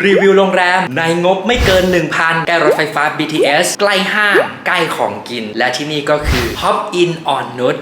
รีวิวโรงแรม ในงบไม่เกิน 1,000 ใกล้รถไฟฟ้า BTS ใกล้ห้างใกล้ของกิน และที่นี่ก็คือ Hop In on Nut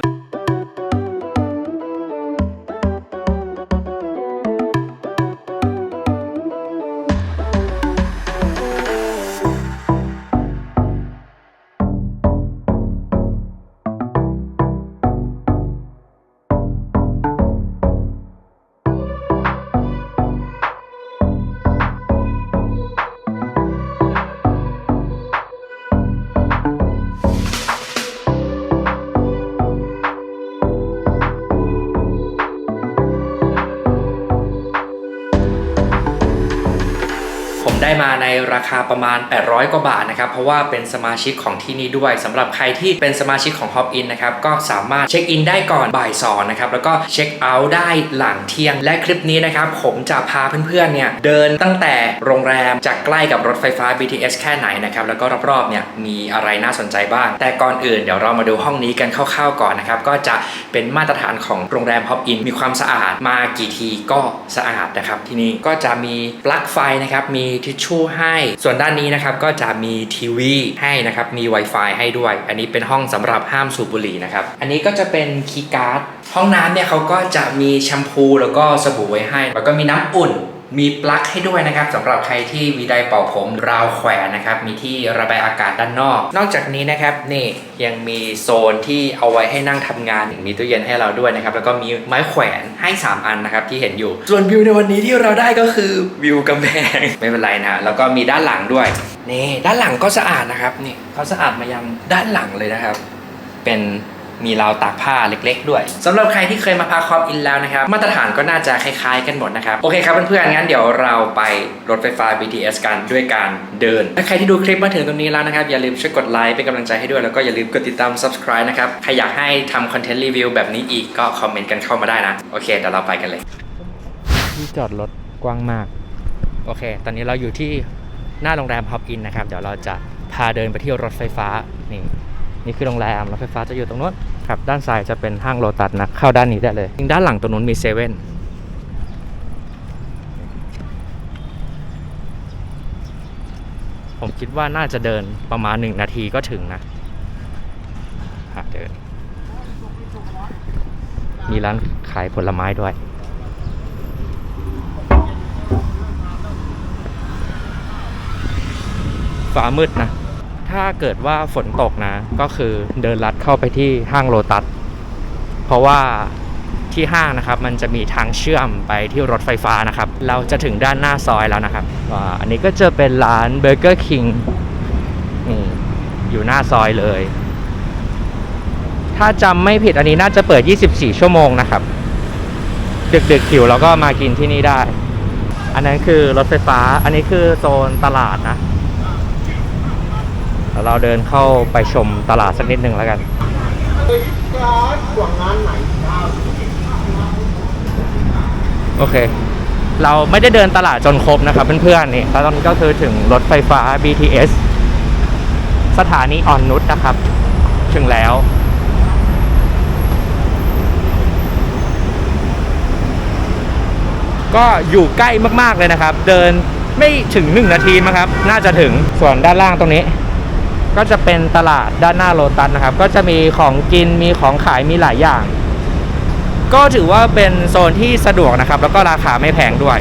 哦 ได้มาในราคาประมาณ 800 กว่าบาทนะครับ เพราะว่าเป็นสมาชิกของที่นี่ด้วยสำหรับใครที่เป็นสมาชิกของ Hop In นะครับ ก็สามารถเช็คอินได้ก่อนบ่ายสองนะครับ แล้วก็เช็คเอาท์ได้หลังเที่ยง และคลิปนี้นะครับ ผมจะพาเพื่อนๆ เนี่ย เดินตั้งแต่โรงแรมจากใกล้กับรถไฟฟ้า BTS แค่ไหนนะครับ แล้วก็รอบๆ เนี่ย มีอะไรน่าสนใจบ้าง แต่ก่อนอื่นเดี๋ยวเรามาดูห้องนี้กันคร่าวๆ ก่อนนะครับ ก็จะเป็นมาตรฐานของโรงแรม Hop In มีความสะอาด มากี่ทีก็สะอาดนะครับ ที่นี่ก็จะมีปลั๊กไฟนะครับ มีทชชู่ให้ ส่วนด้านนี้นะครับก็จะมีทีวีให้นะครับ มี Wi-Fi ให้ด้วย อันนี้เป็นห้องสำหรับห้ามสูบบุหรี่นะครับ อันนี้ก็จะเป็นคีย์การ์ด ห้องน้ำเนี่ยเขาก็จะมีแชมพูแล้วก็สบู่ไว้ให้ แล้วก็มีน้ำอุ่น มีปลั๊กให้ด้วยนะครับสำหรับใครที่มีได์เป่าผมราวแขวนนะครับ มีที่ระบายอากาศด้านนอก นอกจากนี้นะครับนี่ยังมีโซนที่เอาไว้ให้นั่งทำงานมีตู้เย็นให้เราด้วยนะครับ แล้วก็มีไม้แขวนให้ 3 อันนะครับที่เห็นอยู่ ส่วนวิวในวันนี้ที่เราได้ก็คือวิวกำแพง ไม่เป็นไรนะแล้วก็มีด้านหลังด้วยนี่ด้านหลังก็สะอาดนะครับนี่เขาสะอาดมายังด้านหลังเลยนะครับ เป็น มีราวตากผ้าเล็ก ๆ ด้วยสำหรับใครที่เคยมาพักคอปอินแล้วนะครับ มาตรฐานก็น่าจะคล้าย ๆ กันหมดนะครับ โอเคครับเพื่อนๆงั้นเดี๋ยวเราไปรถไฟฟ้า BTS กันด้วยการเดิน ถ้าใครที่ดูคลิปมาถึงตรงนี้แล้วนะครับ อย่าลืมช่วยกดไลค์เป็นกำลังใจให้ด้วยแล้วก็อย่าลืมกดติดตาม subscribe นะครับ ใครอยากให้ทำคอนเทนต์รีวิวแบบนี้อีกก็คอมเมนต์กันเข้ามาได้นะ โอเคเดี๋ยวเราไปกันเลยที่จอดรถกว้างมาก โอเค ตอนนี้เราอยู่ที่หน้าโรงแรมฮอปอินนะครับ เดี๋ยวเราจะพาเดินไปที่รถไฟฟ้านี่ นี่คือโรงแรมรถไฟฟ้าจะอยู่ตรงนู้นครับด้านซ้ายจะเป็นห้างโลตัสนะเข้าด้านนี้ได้เลยด้านหลังตรงนู้นมีเซเว่นผมคิดว่าน่าจะเดินประมาณหนึ่งนาทีก็ถึงนะหาเดิน มีร้านขายผลไม้ด้วย ฟ้ามืดนะ ถ้าเกิดว่าฝนตกนะ ก็คือเดินลัดเข้าไปที่ห้างโลตัส เพราะว่าที่ห้างนะครับ มันจะมีทางเชื่อมไปที่รถไฟฟ้านะครับ เราจะถึงด้านหน้าซอยแล้วนะครับอันนี้ก็จะเป็นร้านเบอร์เกอร์คิงนี่อยู่หน้าซอยเลย ถ้าจำไม่ผิดอันนี้น่าจะเปิด 24 ชั่วโมงนะครับดึกๆหิวเราก็มากินที่นี่ได้ อันนั้นคือรถไฟฟ้า อันนี้คือโซนตลาดนะ ดี๋ยวเราเดินเข้าไปชมตลาดสักนิดหนึ่งแล้วกันโอเค เราไม่ได้เดินตลาดจนครบนะครับเพื่อนๆนี่แล้วตอนนี้ก็คือถึงรถไฟฟ้า BTS สถานีอ่อนนุชนะครับ ถึงแล้วก็อยู่ใกล้มากๆเลยนะครับ เดินไม่ถึง 1 นาทีมั้งครับ น่าจะถึงส่วนด้านล่างตรงนี้ ก็จะเป็นตลาดด้านหน้าโลตัสนะครับ ก็จะมีของกินมีของขายมีหลายอย่าง ก็ถือว่าเป็นโซนที่สะดวกนะครับ แล้วก็ราคาไม่แพงด้วย